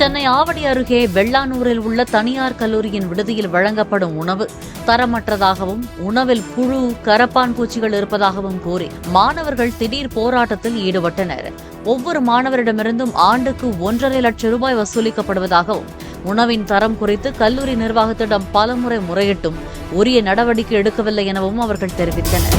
Chennai Avadi அருகே வெள்ளானூரில் உள்ள தனியார் கல்லூரியின் விடுதியில் வழங்கப்படும் உணவு தரமற்றதாகவும் உணவில் புழு கரப்பான் பூச்சிகள் இருப்பதாகவும் கூறி மாணவர்கள் திடீர் போராட்டத்தில் ஈடுபட்டனர். ஒவ்வொரு மாணவரிடமிருந்தும் ஆண்டுக்கு ஒன்றரை லட்சம் ரூபாய் வசூலிக்கப்படுவதாகவும் உணவின் தரம் குறித்து கல்லூரி நிர்வாகத்திடம் பலமுறை முறையிட்டும் உரிய நடவடிக்கை எடுக்கவில்லை எனவும் அவர்கள் தெரிவித்தனர்.